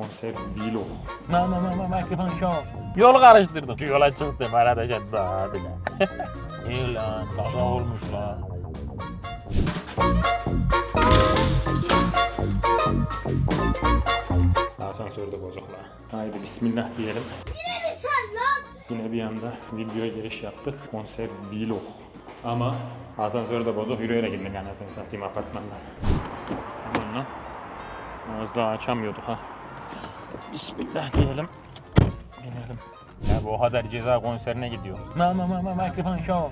konser vlog. Ma ma ma ma mikrofon show. Yol karıştırdım. Şu yola çıktım arada jet abiler. İyi lan kaza olmuş lan. Asansörde bozuklar. Haydi bismillah diyelim. Yine mi sen lan? Yine bir anda videoya giriş yaptık. Konser vlog. Ama asansörde bozuk. Yürüyerek gittik anasını satayım apartmandan. Aman lan. Az daha açamıyorduk ha. Bismillah diyelim. Gidelim. Ya bu o kadar ceza konserine gidiyor. Ma ma ma ma mikrofon show.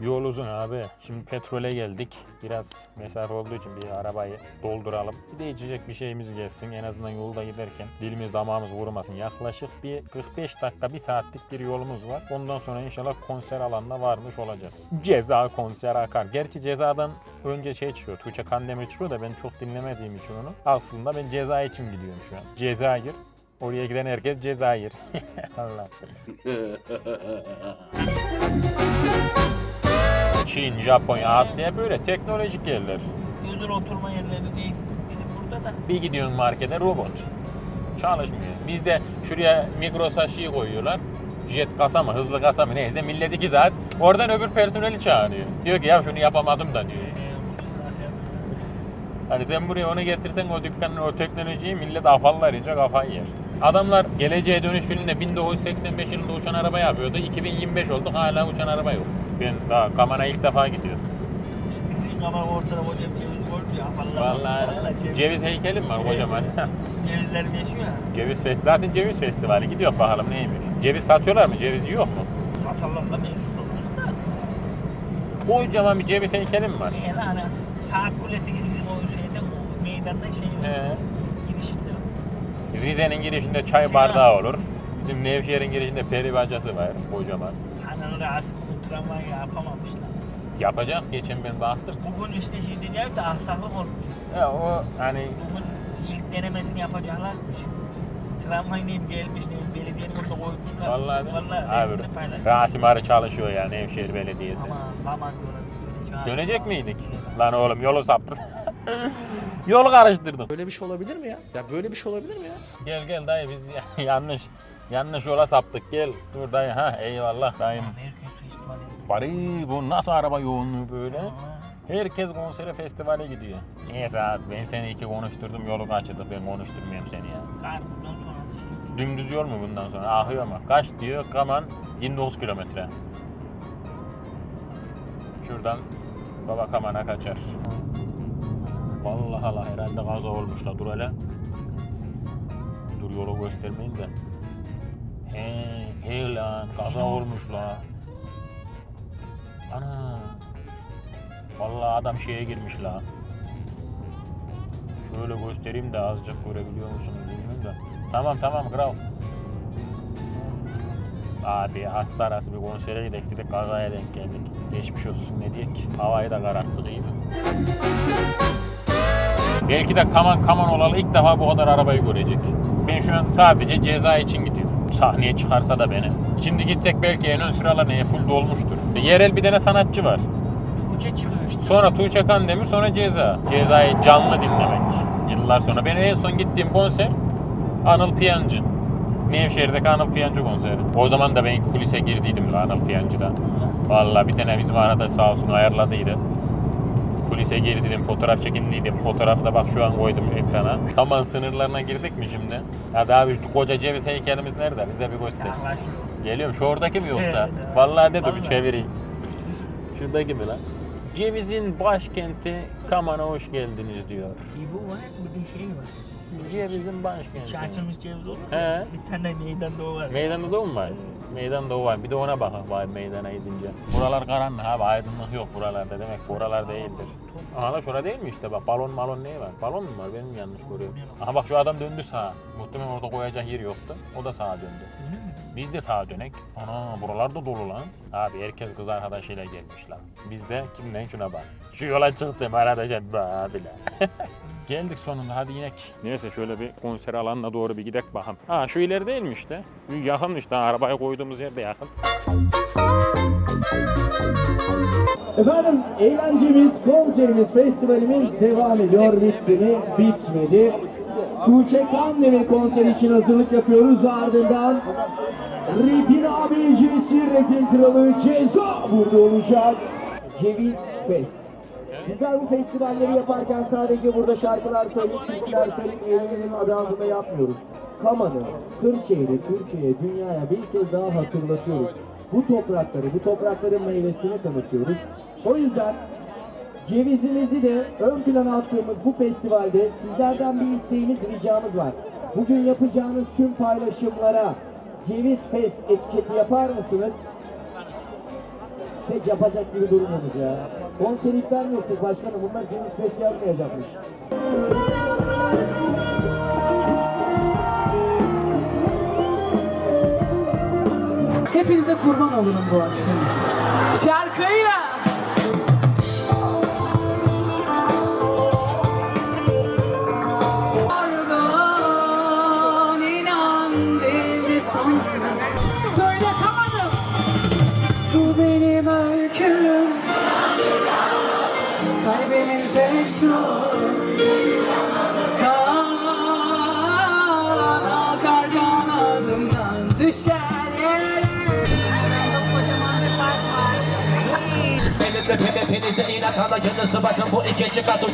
Yol uzun abi. Şimdi petrole geldik. Biraz mesafe olduğu için bir arabayı dolduralım. Bir de içecek bir şeyimiz gelsin. En azından yolda giderken dilimiz damağımız vurmasın. Yaklaşık bir 45 dakika, bir saatlik bir yolumuz var. Ondan sonra inşallah konser alanına varmış olacağız. Ceza konser akar. Gerçi cezadan önce şey çıkıyor. Tuğçe Kandemir çıkıyor da ben çok dinlemediğim için onu. Aslında ben ceza için gidiyorum şu an. Cezayir. Oraya giden herkes Cezayir. Allah. Çin, Japonya, Asya böyle teknolojik yerler. Gözün oturma yerleri değil. Bizim burada da Bir gidiyorsun markete robot. Çalışmıyor. Bizde şuraya Migros'a şey koyuyorlar. Jet kasa mı, hızlı kasa mı neyse millet 2 saat oradan öbür personeli çağırıyor. Diyor ki ya şunu yapamadım da diyor. Hani sen buraya onu getirsen o dükkanın o teknolojiyi millet afallar iyice kafayı yer. Adamlar Geleceğe Dönüş filminde 1985 yılında uçan araba yapıyordu. 2025 oldu hala uçan araba yok. Ben daha Kaman'a ilk defa gidiyorum. Bizim ama ortada hocam ceviz koydu ya. Vallahi, Vallahi ceviz, ceviz heykelim var kocaman. cevizler yaşıyor ya. ceviz festi zaten ceviz festivali. Gidiyor bakalım neymiş. Ceviz satıyorlar mı? Ceviz yok mu? Satalım da meşhur olur. Kocaman bir ceviz heykeli mi var? Yani hani saat kulesi gibi bizim o şeyde o meydanda şey var. Girişinde. Rize'nin girişinde çay bardağı olur. Bizim Nevşehir'in girişinde peri bacası var kocaman. Hani Rasim bu tramvayı yapamamışlar. Yapacak. Geçen ben baktım. Bugün işte şey dediler de aksaklık olmuş. Ya o hani Bugün ilk denemesini yapacaklarmış. Tramvay neyim gelmiş neyim belediyenin orada koymuşlar. vallahi, Vallahi abi, resimde paylaşmış. Rasim Arı çalışıyor ya Nevşehir Belediyesi. Aman aman diyorlar. Dönecek miydik? Lan oğlum yolu saptık. Yolu karıştırdım. Böyle bir şey olabilir mi ya? Ya böyle bir şey olabilir mi ya? Gel gel dayı biz ya- yanlış yanlış yola saptık. Gel dur dayı ha eyvallah dayım. Bari bu nasıl araba yoğunluğu böyle? Herkes konsere festivale gidiyor. Neyse abi ben seni iki konuşturdum yolu kaçırdık ben konuşturmayayım seni ya. Kar bundan sonrası şey. Dümdüz yol mu bundan sonra? Ahıyor mu? Kaç diyor? Kaman 29 kilometre. Şuradan baba Kaman'a kaçar. Vallahi Allah herhalde kaza olmuş la dur hele. Dur yolu göstermeyin de. He, lan kaza olmuş la. Ana. Vallahi adam şeye girmiş la. Şöyle göstereyim de azıcık görebiliyor musunuz bilmiyorum da. Tamam tamam kral. Abi hasta arası bir konsere gidek dedik kazaya denk geldik. Geçmiş olsun ne diyek. Havayı da kararttık iyi. Belki de kaman kaman olalı ilk defa bu kadar arabayı görecek. Ben şu an sadece ceza için gidiyorum. Sahneye çıkarsa da beni. Şimdi gitsek belki en ön sıralar neye full dolmuştur. Yerel bir tane sanatçı var. Tuğçe çıkıyor işte. Sonra Tuğçe Kandemir sonra Ceza. Ceza'yı canlı dinlemek. Yıllar sonra. Ben en son gittiğim konser Anıl Piyancı. Nevşehir'deki Anıl Piyancı konseri. O zaman da ben kulise girdiydim Anıl Piyancı'da. Vallahi bir tane bizim arada sağ olsun ayarladıydı. Kulise girdiydim, fotoğraf çekindiydim. Fotoğrafı da bak şu an koydum ekrana. Kaman sınırlarına girdik mi şimdi? Hadi abi şu koca ceviz heykelimiz nerede? Bize bir göster. Geliyorum. Şu oradaki mi yoksa? Vallahi de dur bir çevireyim. Şuradaki mi lan? Cevizin başkenti Kaman'a hoş geldiniz diyor. İbo var bir şey var. İçi başkenti. açılmış ceviz olur. He. Bir tane meydanda o var. Meydanda doğum var. Meydan doğu var. Bir de ona bakın vay meydana gidince. Buralar karanlık abi aydınlık yok buralarda demek buralar değildir. Aha da şura değil mi işte bak balon malon ne var? Balon mu var benim yanlış görüyorum. Aha bak şu adam döndü sağa. Muhtemelen orada koyacak yer yoktu. O da sağa döndü. Biz de sağa dönek. Ana buralar da dolu lan. Abi herkes kız arkadaşıyla gelmiş lan. Biz de kimden şuna bak. Şu yola çıktım arkadaşlar abiler. Geldik sonunda hadi inek. Neyse şöyle bir konser alanına doğru bir gidek bakalım. Ha şu ileri değil mi işte? Yakın işte arabaya koyduğumuz yerde yakın. Efendim eğlencemiz, konserimiz, festivalimiz devam ediyor. Bitti mi? Bitmedi. Tuğçe Kandemir konseri için hazırlık yapıyoruz. Ardından Rap'in abicisi, Rap'in kralı Ceza burada olacak. Ceviz Fest. Bizler bu festivalleri yaparken sadece burada şarkılar söyleyip, türküler söyleyip eğlenelim adı altında yapmıyoruz. Kamanı, Kırşehir'i, Türkiye'ye, dünyaya bir kez daha hatırlatıyoruz. Bu toprakları, bu toprakların meyvesini tanıtıyoruz. O yüzden cevizimizi de ön plana attığımız bu festivalde sizlerden bir isteğimiz, ricamız var. Bugün yapacağınız tüm paylaşımlara Ceviz Fest etiketi yapar mısınız? Pek yapacak gibi durmuyoruz ya. Konseri iptal mi başkanım? Bunlar Ceviz Fest yapmayacakmış. Hepinize kurban olurum bu akşam. Şarkıyla. Pardon, inan değil sonsuz. Söyle kamadım. Bu benim öyküm. Kalbimin tek çok. Kan akar kanadımdan düşer yere. Elinde pepe penize inat alayınızı bakın bu ikinci katı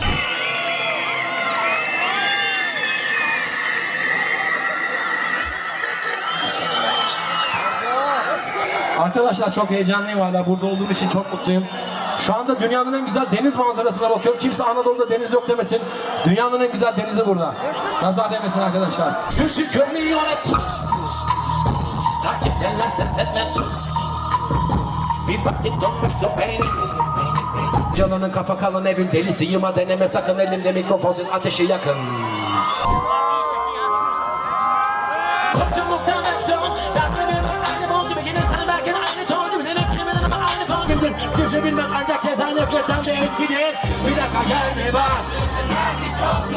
Arkadaşlar çok heyecanlıyım hala burada olduğum için çok mutluyum. Şu anda dünyanın en güzel deniz manzarasına bakıyorum. Kimse Anadolu'da deniz yok demesin. Dünyanın en güzel denizi burada. Nazar demesin arkadaşlar. Gözü görmüyor hep pus pus. Takiptenler ses etmez sus. Bir vakit donmuştu beynim. Canının kafa kalın evin delisi yıma deneme sakın elimde mikrofonun ateşi yakın. Bilmem ancak keza nefretten de eskidir Bir dakika gelme bak.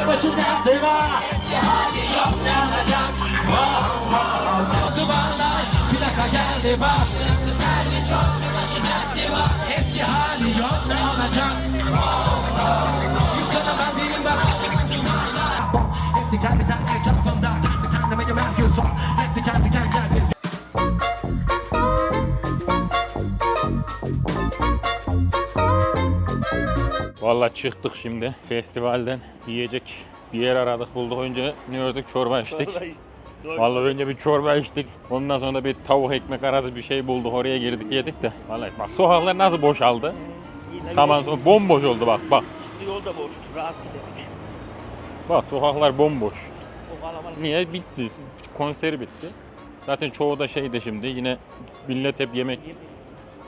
Başında yaptı var Eski hali yok ne olacak Wow wow Duvarlar bir dakika geldi bak. Var Eski hali yok ne olacak? Yükselemem değilim ben Hep diken biten Valla çıktık şimdi festivalden yiyecek bir yer aradık bulduk önce ne gördük çorba içtik. Vallahi önce bir çorba içtik. Ondan sonra bir tavuk ekmek arası bir şey bulduk. Oraya girdik yedik de. Vallahi bak sokaklar nasıl boşaldı. Tamam sonra bomboş oldu bak bak. Yol da boştu. Rahat gidelim. Bak sokaklar bomboş. O kalabalık. Niye? Bitti. Konseri bitti. Zaten çoğu da şeyde şimdi yine millet hep yemek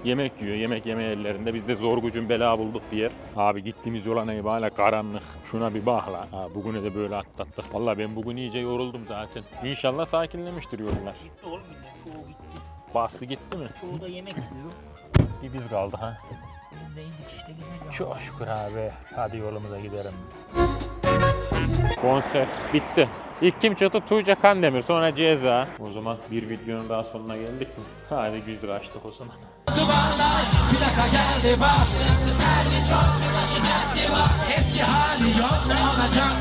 yemek yiyor. Yemek yeme yerlerinde. Biz de zor gücün bela bulduk bir yer. Abi gittiğimiz yola ne hala karanlık. Şuna bir bak lan. Ha, bugünü de böyle atlattık. Vallahi ben bugün iyice yoruldum zaten. İnşallah sakinlemiştir. Gitti oğlum. Çoğu gitti. Bastı gitti mi? Çoğu da yemek yiyor. Bir biz kaldı ha. Biz de indik işte gideceğiz. Çok şükür abi. Hadi yolumuza gidelim. Konser bitti. İlk kim çıktı? Tuğçe Kandemir. Sonra Ceza. O zaman bir videonun daha sonuna geldik mi? Hadi güzel açtık o zaman. Duvarlar plaka geldi bak. Terli çok başına var Eski hali yok ne olacak